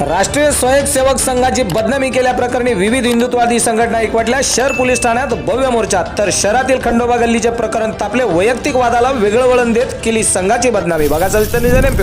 राष्ट्रीय स्वयंसेवक संघाची बदनामी केल्याप्रकरणी विविध हिंदुत्ववादी संघटना एकवटल्या. शहर पोलीस ठाण्यात भव्य मोर्चा. तर शहरातील खंडोबा गल्लीचे प्रकरण तापले. वैयक्तिक वादाला वेगळं वळण देत केली संघाची बदनामी. बघा सविस्तर निवेदन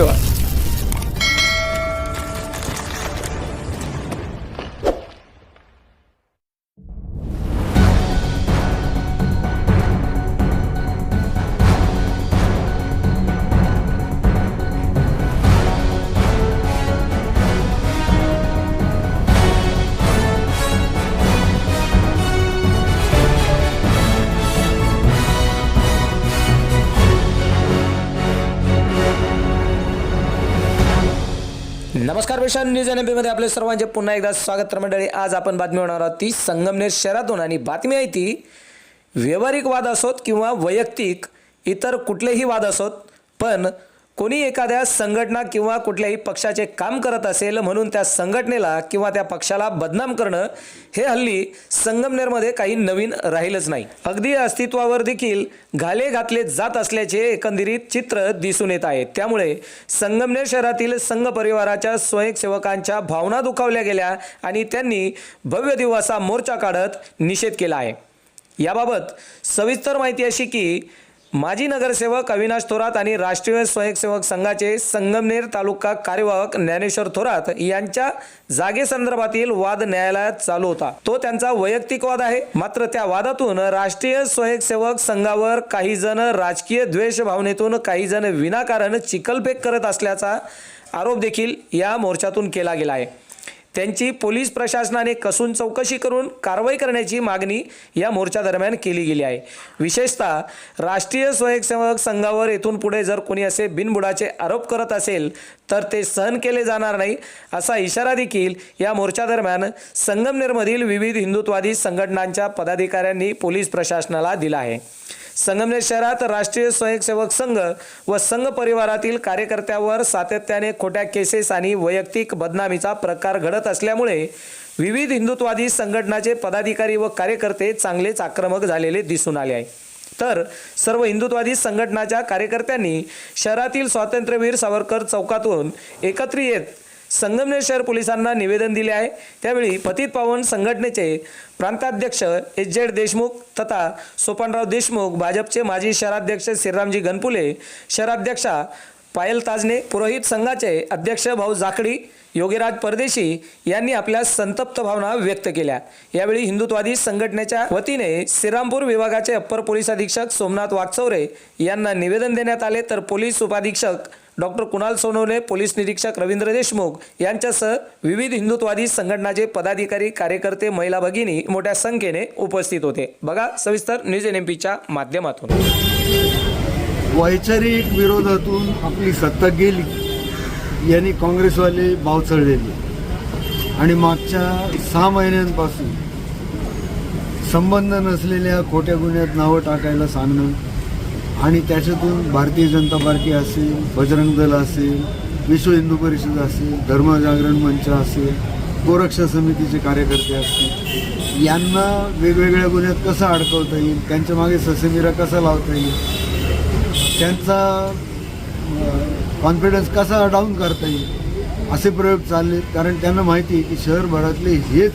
नमस्कार पेशन न्यूज एनमध्ये आपले सर्वांचे पुन्हा एकदा स्वागत तर मंडळी आज आपण बातमी होणार आहोत ती संगमनेर शहरातून. आणि बातमी आहे ती व्यावहारिक वाद असोत किंवा वैयक्तिक इतर कुठलेही वाद असोत पण कोणी एखाद्या संघटना किंवा कुठल्याही पक्षाचे काम करत असेल म्हणून त्या संघटनेला किंवा त्या पक्षाला बदनाम करणं हे हल्ली संगमनेरमध्ये काही नवीन राहिलंच नाही. अगदी अस्तित्वावर देखील घाले घातले जात असल्याचे एकंदरीत चित्र दिसून येत आहे. त्यामुळे संगमनेर शहरातील संघ परिवाराच्या स्वयंसेवकांच्या भावना दुखावल्या गेल्या आणि त्यांनी भव्य दिवसा मोर्चा काढत निषेध केला आहे. याबाबत सविस्तर माहिती अशी की माजी नगरसेवक अविनाश थोरात आणि राष्ट्रीय स्वयंसेवक संघाचे संगमनेर तालुका कार्यवाहक ज्ञानेश्वर थोरात यांच्या जागेसंदर्भातील वाद न्यायालयात चालू होता. तो त्यांचा वैयक्तिक वाद आहे. मात्र त्या वादातून राष्ट्रीय स्वयंसेवक संघावर काही जण राजकीय द्वेष भावनेतून काही जण विनाकारण चिखलफेक करत असल्याचा आरोप देखील या मोर्चातून केला गेला आहे. त्यांची पोलीस प्रशासनाने कसून चौकशी करून कारवाई करण्याची मागणी या मोर्चा दरम्यान केली गेली आहे. विशेषतः राष्ट्रीय स्वयंसेवक संघावर येथून पुढे जर कोणी असे बिनबुडाचे आरोप करत असेल तर ते सहन केले जाणार नाही असा इशारा देखील या मोर्चा दरम्यान संगमनेरमधील विविध हिंदुत्वादी संघटनांच्या पदाधिकाऱ्यांनी पोलीस प्रशासनाला दिला आहे. संगमनेर शहरात राष्ट्रीय स्वयंसेवक संघ व संघ परिवारातील कार्यकर्त्यावर सातत्याने खोट्या केसेस आणि वैयक्तिक बदनामीचा प्रकार घडत असल्यामुळे विविध हिंदुत्वादी संघटनाचे पदाधिकारी व कार्यकर्ते चांगलेच आक्रमक झालेले दिसून आले आहे. तर सर्व हिंदुत्वादी संघटनाच्या कार्यकर्त्यांनी शहरातील स्वातंत्र्यवीर सावरकर चौकातून एकत्र येत संगमनेर शहर पोलिसांना निवेदन दिले आहे. त्यावेळी पतित पावन संघटनेचे प्रांताध्यक्ष एच जेड देशमुख तथा सोपानराव देशमुख भाजपचे माजी शहराध्यक्ष श्रीरामजी गणपुले शहराध्यक्षा पायल ताजने पुरोहित संघाचे अध्यक्ष भाऊ जाकडी योगीराज परदेशी यांनी आपल्या संतप्त भावना व्यक्त केल्या. यावेळी हिंदुत्वादी संघटनेच्या वतीने श्रीरामपूर विभागाचे अप्पर पोलीस अधीक्षक सोमनाथ वागचौरे यांना निवेदन देण्यात आले. तर पोलीस उपाधीक्षक डॉक्टर कुणाल सोनवणे पोलीस निरीक्षक रवींद्र देशमुख यांच्यासह विविध हिंदुत्वादी संघटनाचे पदाधिकारी कार्यकर्ते महिला भगिनी मोठ्या संख्येने उपस्थित होते. बघा सविस्तर न्यूज एन एम पीच्या माध्यमातून. वैचारिक विरोधातून आपली सत्ता गेली यांनी काँग्रेसवाले बावचळलेले आणि मागच्या सहा महिन्यांपासून संबंध नसलेल्या खोट्या गुन्ह्यात नावं टाकायला सांगणं आणि त्याच्यातून भारतीय जनता पार्टी असेल बजरंग दल असेल विश्व हिंदू परिषद असेल धर्मजागरण मंच असेल गोरक्षा समितीचे कार्यकर्ते असतील यांना वेगवेगळ्या गुन्ह्यात कसं अडकवता येईल त्यांच्या मागे ससेमिरा कसा लावता येईल त्यांचा कॉन्फिडन्स कसा डाऊन करता येईल असे प्रयोग चालले कारण त्यांना माहिती आहे की शहरभरातले हेच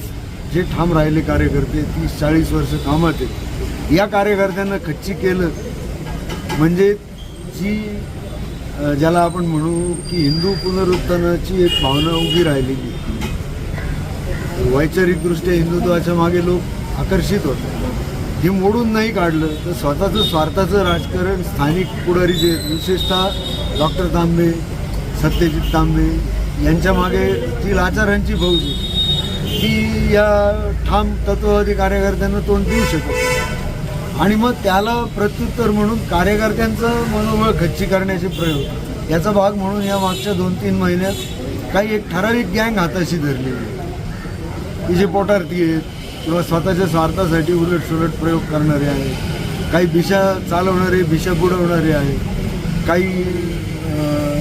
जे ठाम राहिले कार्यकर्ते तीस चाळीस वर्ष कामात आहेत. या कार्यकर्त्यांना खच्ची केलं म्हणजे जी ज्याला आपण म्हणू की हिंदू पुनरुत्थानाची एक भावना उभी राहिलेली. वैचारिकदृष्ट्या हिंदुत्वाच्या मागे लोक आकर्षित होतात हे मोडून नाही काढलं तर स्वतःचं स्वार्थाचं राजकारण स्थानिक पुढारी जे विशेषतः डॉक्टर तांबे सत्यजित तांबे यांच्या मागे ती आचारांची फौज आहे ती या ठाम तत्ववादी कार्यकर्त्यांना तोंड देऊ शकत आणि मग त्याला प्रत्युत्तर म्हणून कार्यकर्त्यांचं मनोबळ खच्ची करण्याचे प्रयोग. याचा भाग म्हणून या मागच्या दोन तीन महिन्यात काही एक ठराविक गँग हाताशी धरलेली आहे. की जे पोटारती आहेत किंवा स्वतःच्या स्वार्थासाठी उलट सुलट प्रयोग करणारे आहेत. काही दिशा चालवणारे दिशा बुडवणारे आहेत. काही अं,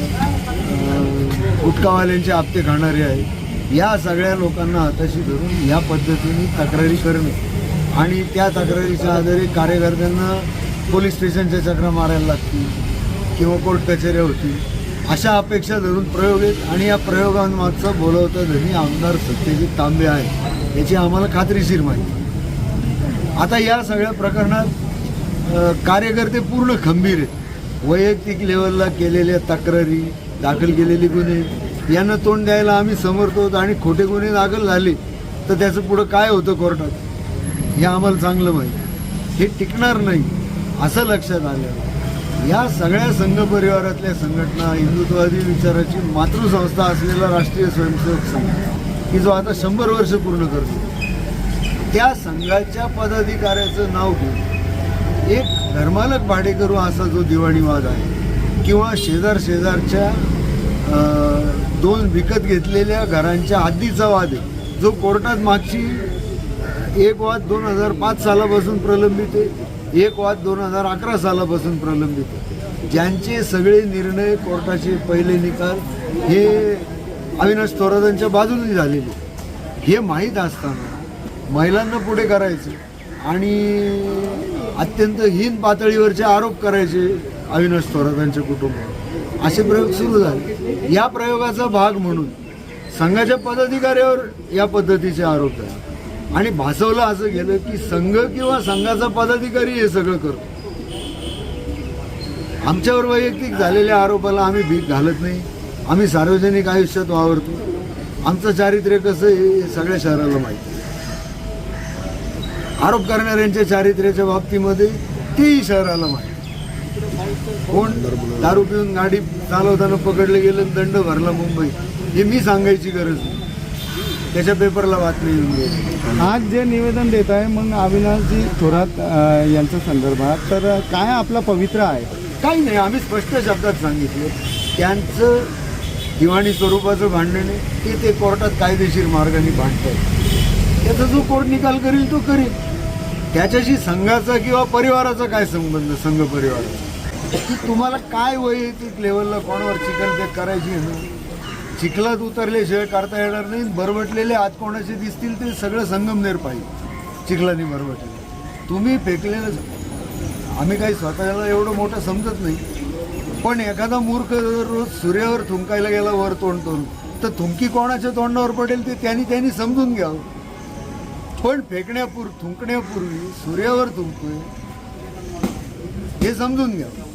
गुटखावाल्यांचे आपते खाणारे आहेत. या सगळ्या लोकांना हाताशी धरून या पद्धतीने तक्रारी करणे आणि त्या तक्रारीच्या आधारे कार्यकर्त्यांना पोलीस स्टेशनच्या चक्रा मारायला लागतील किंवा कोर्ट कचेऱ्या होतील अशा अपेक्षा धरून प्रयोग आहेत आणि या प्रयोगांमागचं बोलवता धनी आमदार सत्यजित तांबे आहे याची आम्हाला खात्रीशीर माहिती. आता या सगळ्या प्रकरणात कार्यकर्ते पूर्ण खंबीर आहेत. वैयक्तिक लेवलला केलेल्या तक्रारी दाखल केलेले गुन्हे यांना तोंड द्यायला आम्ही समर्थ होतो आणि खोटे गुन्हे दाखल झाले तर त्याचं पुढं काय होतं कोर्टात? हे आम्हाला चांगलं माहिती हे टिकणार नाही असं लक्षात आलं. या सगळ्या संघ परिवारातल्या संघटना हिंदुत्ववादी विचाराची मातृसंस्था असलेला राष्ट्रीय स्वयंसेवक संघ की जो आता शंभर वर्ष पूर्ण करतो त्या संघाच्या पदाधिकाऱ्याचं नाव घेऊन एक धर्मालक भाडेकरू असा जो दिवाणीवाद आहे किंवा शेजार शेजारच्या दोन विकत घेतलेल्या घरांच्या हद्दीचा वाद आहे जो कोर्टात मागची एक वाद दोन हजार पाच सालापासून प्रलंबित आहे. एक वाद दोन हजार अकरा सालापासून प्रलंबित आहे. ज्यांचे सगळे निर्णय कोर्टाचे पहिले निकाल हे अविनाश थोरातांच्या बाजूने झालेले हे माहीत असताना महिलांना पुढे करायचं आणि अत्यंत हीन पातळीवरचे आरोप करायचे अविनाश थोरातांच्या कुटुंबावर. असे प्रयोग सुरू झाले. या प्रयोगाचा भाग म्हणून संघाच्या पदाधिकाऱ्यावर या पद्धतीचे आरोप झाले. आणि भासवलं असं गेलं की संघ किंवा संघाचा पदाधिकारी हे सगळं करतो. आमच्यावर वैयक्तिक झालेल्या आरोपाला आम्ही भीक घालत नाही. आम्ही सार्वजनिक आयुष्यात वावरतो. आमचं चारित्र्य कसं आहे हे सगळ्या शहराला माहिती आरोप करणाऱ्यांच्या चारित्र्याच्या बाबतीमध्ये तेही शहराला माहिती कोण दारू पिऊन गाडी चालवताना पकडलं गेलं दंड भरला मुंबई हे मी सांगायची गरज नाही. त्याच्या पेपरला बातमी येऊन गेली. आज जे निवेदन देत आहे मग अविनाशजी थोरात यांच्या संदर्भात तर काय आपला पवित्र आहे? काही नाही आम्ही स्पष्ट शब्दात सांगितलं. त्यांचं दिवाणी स्वरूपाचं भांडण आहे. ते ते कोर्टात कायदेशीर मार्गाने भांडतात. त्याचा जो कोर्ट निकाल करेल तो करेल. त्याच्याशी संघाचा किंवा परिवाराचा काय संबंध संघ परिवाराचा? की तुम्हाला काय वैयक्तिक लेवलला कोणावर चिखल ते करायची आहे चिखलात उतरल्याशिवाय काढता येणार नाही बरवटलेले आज कोणाचे दिसतील ते सगळं संगमनेर पाहिजे. चिखलाने बरवटले तुम्ही फेकलेलं आम्ही काही स्वतःला एवढं मोठं समजत नाही. पण एखादा मूर्ख जर रोज सूर्यावर थुंकायला गेला वर तोंड तोंड तर थुंकी कोणाच्या तोंडावर पडेल ते त्यांनी त्यांनी समजून घ्यावं. पण फेकण्यापूर्वी थुंकण्यापूर्वी सूर्यावर थुंकतोय हे समजून घ्यावं.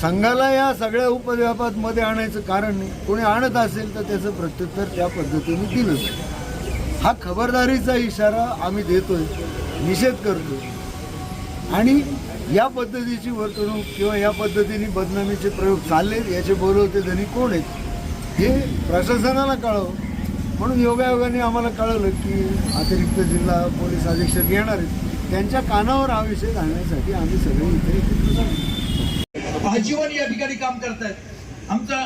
संघाला या सगळ्या उपद्व्यापात मध्ये आणायचं कारण नाही कोणी आणत असेल तर त्याचं प्रत्युत्तर त्या पद्धतीने दिलं जाईल. हा खबरदारीचा इशारा आम्ही देतोय निषेध करतोय. आणि या पद्धतीची वर्तणूक किंवा या पद्धतीने बदनामीचे प्रयोग चालले याचे बोलवते धनी कोण आहेत? हे प्रशासनाला कळवं. म्हणून योगायोगाने आम्हाला कळवलं की अतिरिक्त जिल्हा पोलीस अधीक्षक येणार आहेत. त्यांच्या कानावर हा विषय घालण्यासाठी आम्ही सगळे इथे एकत्र झालो. आजीवन या ठिकाणी काम करतायत. आमचं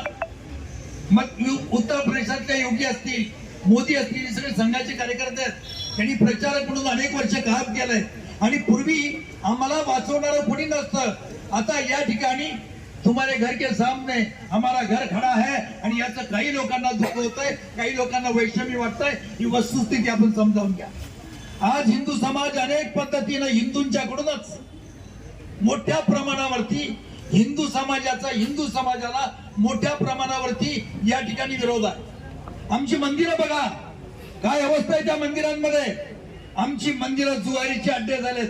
मग उत्तर प्रदेशातल्या योगी असतील मोदी असतील हे सगळे संघाचे कार्यकर्ते आहेत. त्यांनी प्रचारक म्हणून अनेक वर्ष काम केलंय. आणि पूर्वी आम्हाला वाचवणारं कोणी नसतं. आता या ठिकाणी तुम्हारे घर के सामने हमारा घर खडा है आणि याचं काही लोकांना दुःख होतंय काही लोकांना वैषम्य वाटतंय. ही वस्तुस्थिती आपण समजावून घ्या. आज हिंदू समाज अनेक पद्धतीनं हिंदूंच्याकडूनच मोठ्या प्रमाणावरती हिंदू समाजाचा हिंदू समाजाला मोठ्या प्रमाणावरती या ठिकाणी विरोध आहे. आमची मंदिरं बघा. काय अवस्था आहे त्या मंदिरांमध्ये? आमची मंदिरं जुगारीचे अड्डे झालेत.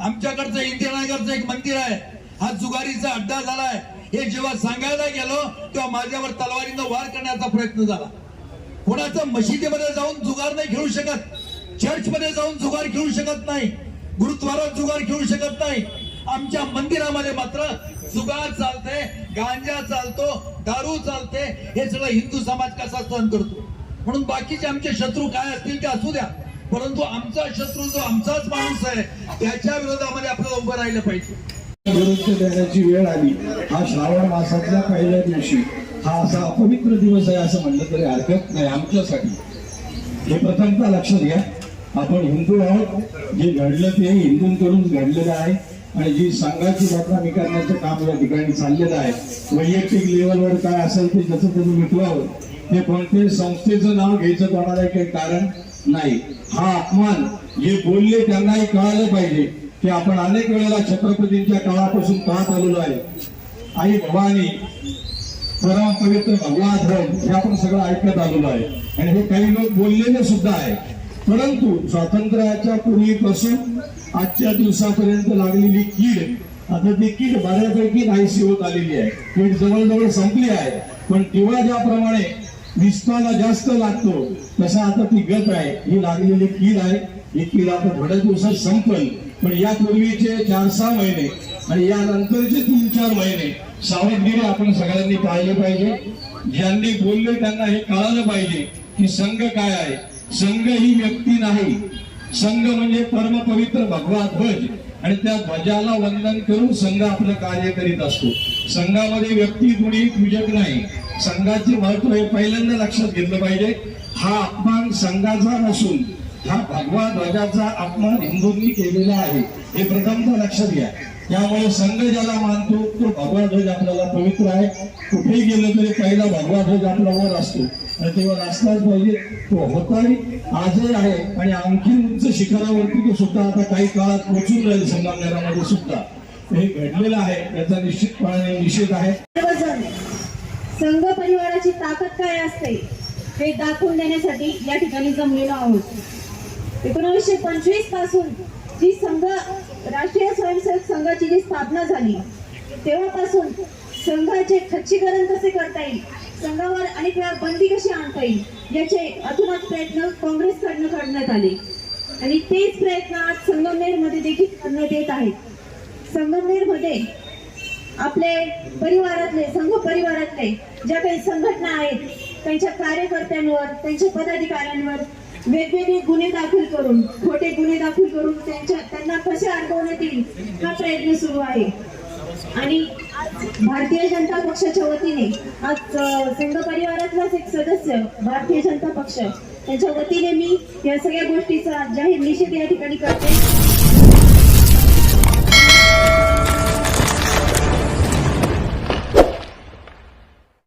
आमच्याकडचं इंदिरानगरचं एक मंदिर आहे. हा जुगारीचा अड्डा झालाय. हे जेव्हा सांगायला गेलो तेव्हा माझ्यावर तलवारीनं वार करण्याचा प्रयत्न झाला. कोणाचं मशिदीमध्ये जाऊन जुगार नाही खेळू शकत. चर्चमध्ये जाऊन जुगार खेळू शकत नाही. गुरुद्वारात जुगार खेळू शकत नाही. आमच्या मंदिरामध्ये मात्र जुगार चालते गांजा चालतो दारू चालते हे सगळं हिंदू समाज कसा सहन करतो? म्हणून बाकीचे आमचे शत्रू काय असतील ते असू द्या. परंतु आमचा शत्रू जो आमचाच माणूस आहे त्याच्या विरोधामध्ये आपल्याला उभं राहिलं पाहिजे. निवृत्त देण्याची वेळ आली. हा श्रावण मासातल्या पहिल्या दिवशी. हा असा अपवित्र दिवस आहे असं म्हणलं तरी हरकत नाही आमच्यासाठी. हे प्रथमता लक्षात घ्या. आपण हिंदू आहोत. जे घडलं ते हिंदूंकडून घडलेलं आहे. आणि जी संघाची बदनामी करण्याचं काम या ठिकाणी चाललेलं आहे वैयक्तिक लेवलवर काय असेल ते जसं तुम्ही मिटवावं हे कोणत्याही संस्थेचं नाव घ्यायचं कोणाला काही कारण नाही. हा अपमान जे बोलले त्यांनाही कळालं पाहिजे की आपण अनेक वेळेला छत्रपतींच्या काळापासून पाहत आलेलो आहे. आई भवानी परम पवित्र भगवा ध्वज हे आपण सगळं ऐकत आलेलो आहे. आणि हे काही लोक बोललेले सुद्धा आहे. परंतु स्वातंत्र्याच्या पूर्वीपासून आजच्या दिवसापर्यंत लागलेली कीड आता ती कीड बऱ्यापैकी नाहीशी होत आलेली आहे. कीड जवळजवळ संपली आहे. पण तेव्हा ज्याप्रमाणे विस्ताला जास्त लागतो तसा आता ती गत आहे. ही लागलेली कीड आहे. ही कीड आता थोड्या दिवसात संपल. पण यापूर्वीचे चार सहा महिने आणि यानंतरचे तीन चार महिने सावधगिरी आपण सगळ्यांनी पाळले पाहिजे. ज्यांनी बोलले त्यांना हे कळालं पाहिजे की संघ काय आहे. संघ ही व्यक्ती नाही. संघ म्हणजे परम पवित्र भगवा ध्वज. आणि त्या ध्वजाला वंदन करून संघ आपलं कार्य करीत असतो. संघामध्ये व्यक्ती कुणी पूजक नाही. संघाचे महत्त्व हे पहिल्यांदा लक्षात घेतलं पाहिजे. हा अपमान संघाचा नसून हा भगवा ध्वजाचा अपमान हिंदूंनी केलेला आहे. हे प्रथमतः लक्षात घ्या. त्यामुळे संघ ज्याला मानतो तो भगवा ध्वज आपल्याला पवित्र आहे. कुठेही गेलं तरी पहिला भगवा ध्वज आपला वर असतो. तेव्हा असलाच पाहिजे तो होताही आजही आहे. आणि आणखी उंच शिखरावरती तो सुद्धा आता काही काळात पोचून राहील संगमनेरामध्ये सुद्धा. हे घडलेलं आहे याचा निश्चितपणाने निषेध आहे. संघ परिवाराची ताकद काय असते हे दाखवून देण्यासाठी या ठिकाणी जमलेलो आहोत. एकोणीसशे पंचवीसपासून जी संघ राष्ट्रीय स्वयंसेवक संघाची जी स्थापना झाली तेव्हापासून संघाचे खच्चीकरण कसे करता येईल? संघावर अनेक वेळा बंदी कशी आणता येईल? याचे अतुनात प्रयत्न काँग्रेसकडनं करण्यात आले. आणि तेच प्रयत्न आज संगमनेरमध्ये देखील करण्यात येत आहेत. संगमनेरमध्ये आपले परिवारातले संघ परिवारातले ज्या काही संघटना आहेत त्यांच्या कार्यकर्त्यांवर त्यांच्या पदाधिकाऱ्यांवर वेगवेगळे गुन्हे दाखल करून खोटे गुन्हे दाखल करून त्यांच्या त्यांना कसे अडकवण्यात येईल हा प्रयत्न सुरू आहे. आणि भारतीय जनता पक्षाच्या वतीने आज संघ परिवारातलाच एक सदस्य भारतीय जनता पक्ष त्यांच्या वतीने मी या सगळ्या गोष्टीचा जाहीर निषेध या ठिकाणी करते.